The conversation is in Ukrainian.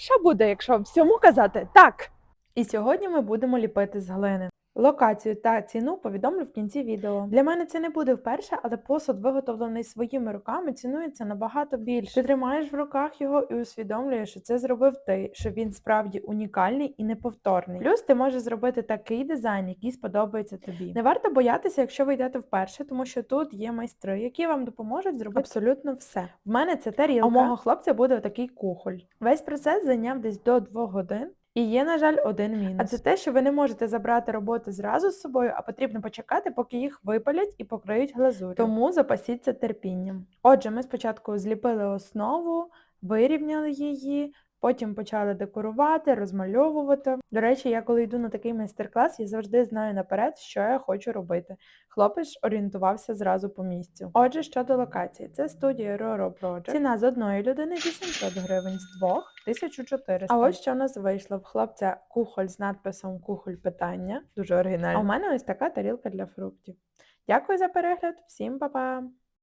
Що буде, якщо всьому казати так? І сьогодні ми будемо ліпити з глини. Локацію та ціну повідомлю в кінці відео. Для мене це не буде вперше, але посуд, виготовлений своїми руками, цінується набагато більше. Ти тримаєш в руках його і усвідомлюєш, що це зробив ти, що він справді унікальний і неповторний. Плюс ти можеш зробити такий дизайн, який сподобається тобі. Не варто боятися, якщо ви йдете вперше, тому що тут є майстри, які вам допоможуть зробити абсолютно все. В мене це тарілка. А у мого хлопця буде такий кухоль. Весь процес зайняв десь до 2 годин. І є, на жаль, один мінус. А це те, що ви не можете забрати роботи зразу з собою, а потрібно почекати, поки їх випалять і покриють глазур'ю. Тому запасіться терпінням. Отже, ми спочатку зліпили основу, вирівняли її. Потім почали декорувати, розмальовувати. До речі, я коли йду на такий майстер-клас, я завжди знаю наперед, що я хочу робити. Хлопець орієнтувався зразу по місцю. Отже, щодо локації, це студія Roro Project. Ціна з одної людини 800 гривень, з двох 1400. А ось що в нас вийшло в хлопця кухоль з надписом Кухоль питання. Дуже оригінально. А у мене ось така тарілка для фруктів. Дякую за перегляд, всім па-па!